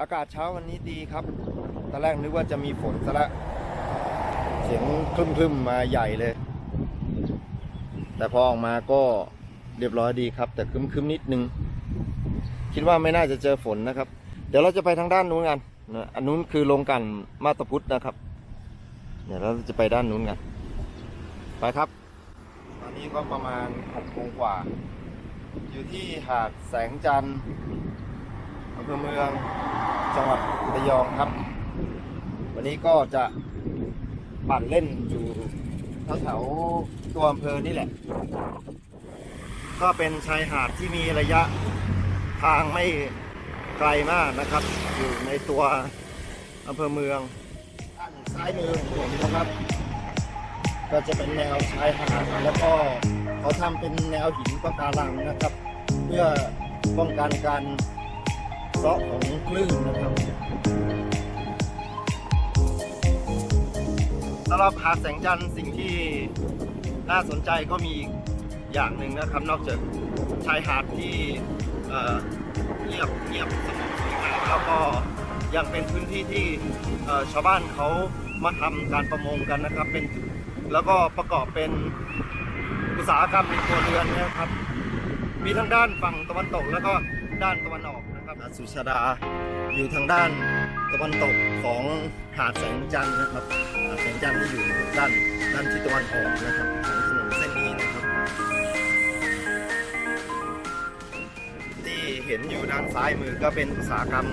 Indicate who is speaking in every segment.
Speaker 1: อากาศเช้าวันนี้ดีครับ ตอนแรกนึกว่าจะมีฝนซะละ เสียงคลึมๆมาใหญ่เลย แต่พอออกมาก็เรียบร้อยดีครับ แต่ครึมๆนิดนึง คิดว่าไม่น่าจะเจอฝนนะครับ เดี๋ยวเราจะไปทางด้านนู้นกันนะอันนู้นคือโรงกันมาตพุทธนะครับ เดี๋ยวเราจะไปด้านนู้นกัน ไปครับ ตอนนี้ก็ประมาณหกโมงกว่า อยู่ที่หาดแสงจันทร์อำเภอเมือง จังหวัดระยองครับ วันนี้ก็จะปั่นเล่นอยู่แถวๆตัวอำเภอนี่แหละ ก็เป็นชายหาดที่มีระยะทางไม่ไกลมากนะครับ อยู่ในตัวอำเภอเมืองด้านซ้ายมือของผมนะครับ ก็จะเป็นแนวชายหาดแล้วก็เขาทำเป็นแนวหินปะการังนะครับ เพื่อป้องกันการ เซาะของคลื่นนะครับสำหรับหาดแสงจันทร์สิ่งที่น่าสนใจก็มีอย่างหนึ่งนะครับนอกจากชายหาดที่เอ่อเงียบเงียบสงบสวยงามแล้วก็ยังเป็นพื้นที่ที่ชาวบ้านเขามาทำการประมงกันนะครับ เป็นแล้วก็ประกอบเป็นอุตสาหกรรมในครัวเรือนนะครับ มีทั้งด้านฝั่งตะวันตกแล้วก็ด้านตะวันออก ครับหาดสุชาดา อยู่ทางด้านตะวันตกของหาดแสงจันทร์นะครับ หาดแสงจันทร์ที่อยู่ด้านด้านที่ตะวันออกนะครับของถนนเส้นนี้นะครับ ที่เห็นอยู่ด้านซ้ายมือก็เป็นอุตสาหกรรม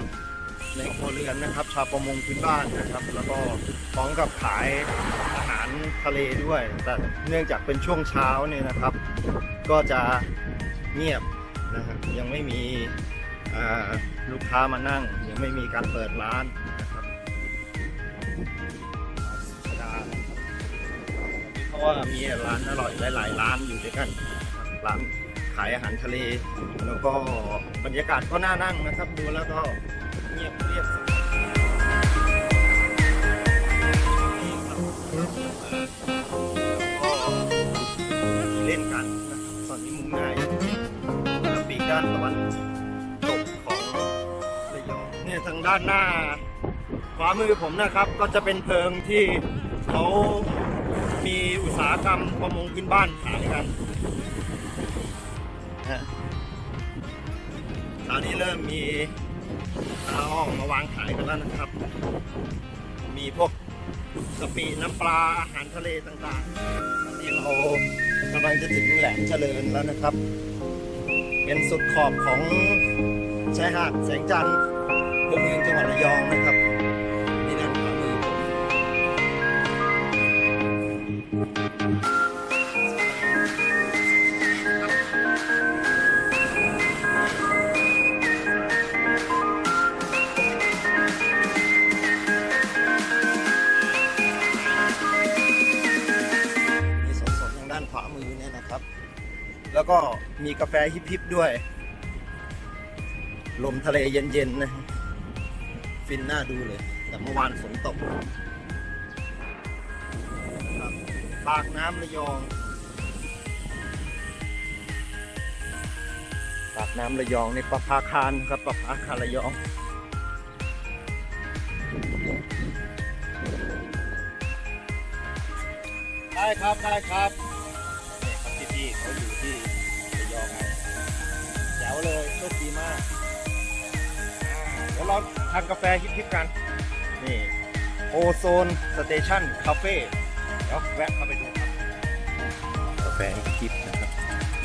Speaker 1: ในครัวเรือนนะครับ ชาวประมงพื้นบ้านนะครับ แล้วก็พร้อมกับขายอาหารทะเลด้วย แต่เนื่องจากเป็นช่วงเช้าเนี่ยนะครับ ก็จะเงียบนะครับยังไม่มี ลูกค้ามานั่งยังไม่มีการเปิดร้านนะครับธรรมดาเพราะว่ามีร้านอร่อยหลายๆร้านอยู่ด้วยกันร้านขายอาหารทะเล แล้วก็บรรยากาศก็น่านั่งนะครับ ดูแล้วก็เงียบเรียบเล่นกันนะครับตอนนี้มุมหน้ายปีกด้านตะวัน ทางด้านหน้า ขวามือผมนะครับก็จะเป็นเพิงที่เขามีอุตสาหกรรมประมงพื้นบ้านขายกันตอนนี้เริ่มมีเอาออกมาวางขายกันแล้วนะครับ มีพวกกะปิน้ำปลาอาหารทะเลต่างๆตอนนี้เรากำลังจะถึงแหลมเจริญแล้วนะครับ เป็นสุดขอบของชายหาดแสงจันทร์ อำเภอเมืองจังหวัดระยองนะครับ นี่ด้านขวามือผมนี่สดๆทางด้านขวามือเนี่ยนะครับ แล้วก็มีกาแฟฮิปๆด้วย ลมทะเลเย็นๆนะฮะ ฟินน่าดูเลย แต่เมื่อวานฝนตกครับปากน้ำระยอง ปากน้ำระยองในประภาคารครับประภาคารระยองได้ครับได้ครับนี่ครับพี่ๆเขาอยู่ที่ระยองไงแจ๋วเลยโชคดีมาก ดี๋ยวเราทานกาแฟฮิปๆกัน นี่โอโซนสเตชันคาเฟ่เดี๋ยวแวะเข้าไปดูครับ กาแฟฮิปๆนะครับ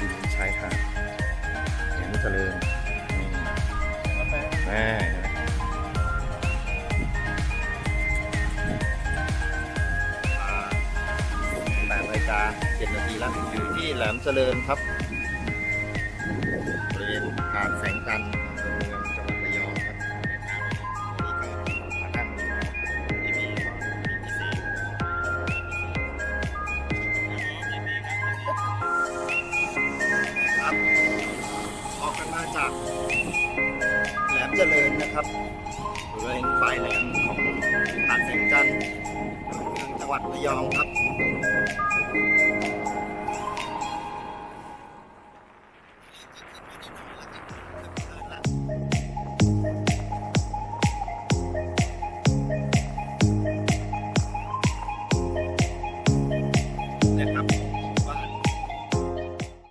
Speaker 1: ริมชายหาดแหลมเจริญนี่
Speaker 2: กาแฟ
Speaker 1: แม่แปดนาฬิกาเจ็ดนาทีแล้วอยู่ที่แหลมเจริญครับบริเวณหาดแสงจันทร์ มาจากแหลมเจริญนะครับบริเวณปลายแหลมของหาดแสงจันทร์เมืองจังหวัดระยองครับ